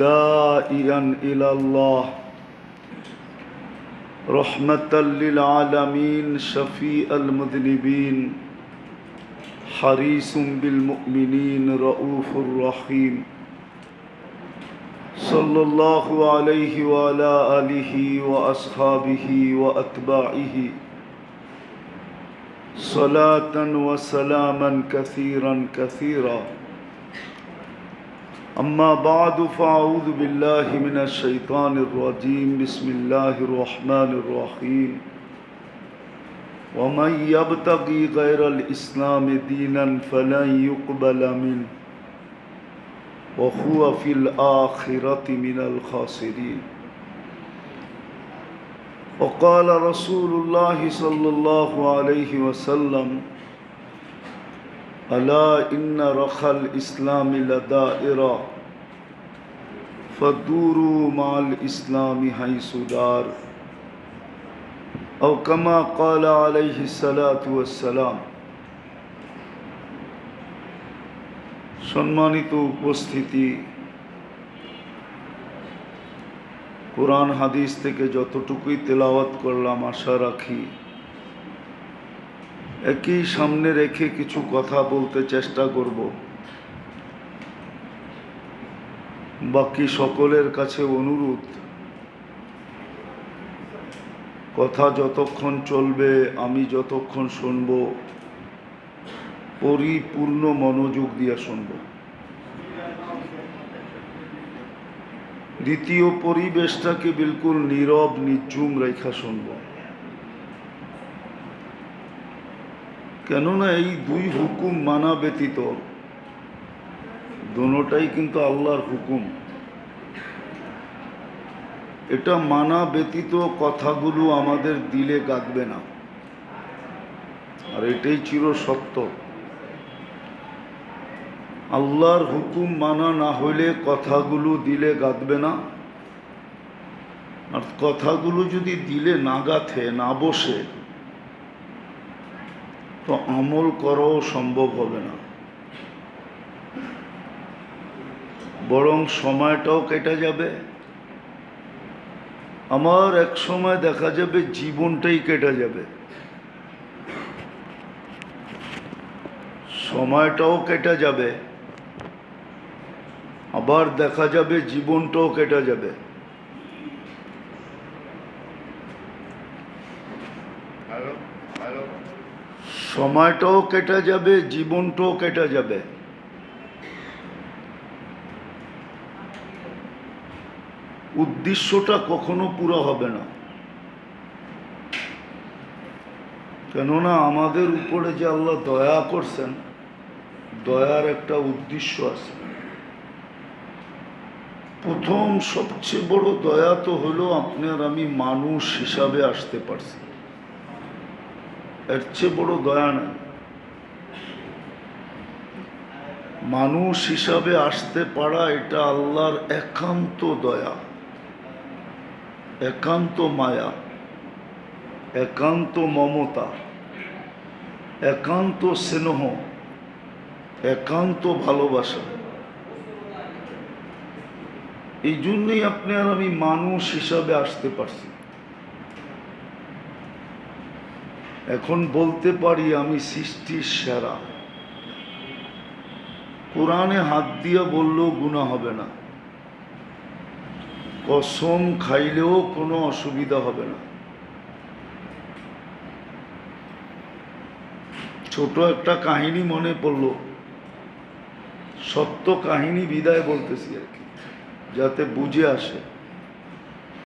دائيا إلى الله. رحمة للعالمين شفيع المذنبين. حريص بالمؤمنين رؤوف رحيم. صلى الله عليه وعلى آله وأصحابه وأتباعه. صلاة وسلاما كثيرا كثيرا. أما بعد، فأعوذ بالله من الشيطان الرجيم. بسم الله الرحمن الرحيم. ومن يبتغي غير الإسلام دينا فلن يقبل منه. وهو في الآخرة من الخاسرين. وقال رسول الله صلى الله عليه وسلم ألا إن رخى الإسلام لدائرة فدوروا مع الإسلام حيث دار أو كما قال عليه الصلاة والسلام সম্মানিত উপস্থিতি কোরআন হাদিস থেকে যতটুকুই তেলাওয়াত করলাম আশা রাখি একই সামনে রেখে কিছু কথা বলতে চেষ্টা করব। বাকি সকলের কাছে অনুরোধ, কথা যতক্ষণ চলবে, আমি যতক্ষণ শুনব, পরিপূর্ণ মনোযোগ দিয়ে শুনব। দ্বিতীয় পরিবেশটাকে বিলকুল নীরব, নিঝুম রেখা শুনব। কেননা এই দুই হুকুম মানা ব্যতীত দোনোটাই কিন্তু আল্লাহর হুকুম। এটা মানা ব্যতীত কথাগুলো আমাদের দিলে গাঁদবে না। আর এটাই চির সত্য। আল্লাহর হুকুম মানা না হইলে কথাগুলো দিলে গাঁদবে না। আর কথাগুলো যদি দিলে না গাথে, না বসে তো আমল করাও সম্ভব হবে না। বরং সময়টাও কেটে যাবে। আমার এক সময় দেখা যাবে জীবনটাই কেটে যাবে। সময়টাও কেটে যাবে। আবার দেখা যাবে জীবনটাও কেটে যাবে। সময়টাও কেটে যাবে, জীবনটাও কেটে যাবে। উদ্দেশ্যটা কখনো পুরো হবে না। কেননা আমাদের উপরে যে আল্লাহ দয়া করছেন, দয়ার একটা উদ্দেশ্য আছে। প্রথম সবচেয়ে বড় দয়া তো হলো আপনার আমি মানুষ হিসাবে আসতে পারছি। এর চেয়ে বড় দয়া না মানুষ হিসাবে আসতে পারা এটা আল্লাহর একান্ত দয়া, একান্ত মায়া, একান্ত মমতা, একান্ত স্নেহ, একান্ত ভালোবাসা। এই জন্যই আপনি আর আমি মানুষ হিসাবে আসতে পারছি এখন বলতে পারি আমি সৃষ্টির সেরা। কোরআনে হাত দিয়ে বললেও গুণা হবে না। কসম খাইলেও কোনো অসুবিধা হবে না। ছোট একটা কাহিনী মনে পড়ল। সত্য কাহিনী বিদায় বলতেছি আর কি, যাতে বুঝে আসে।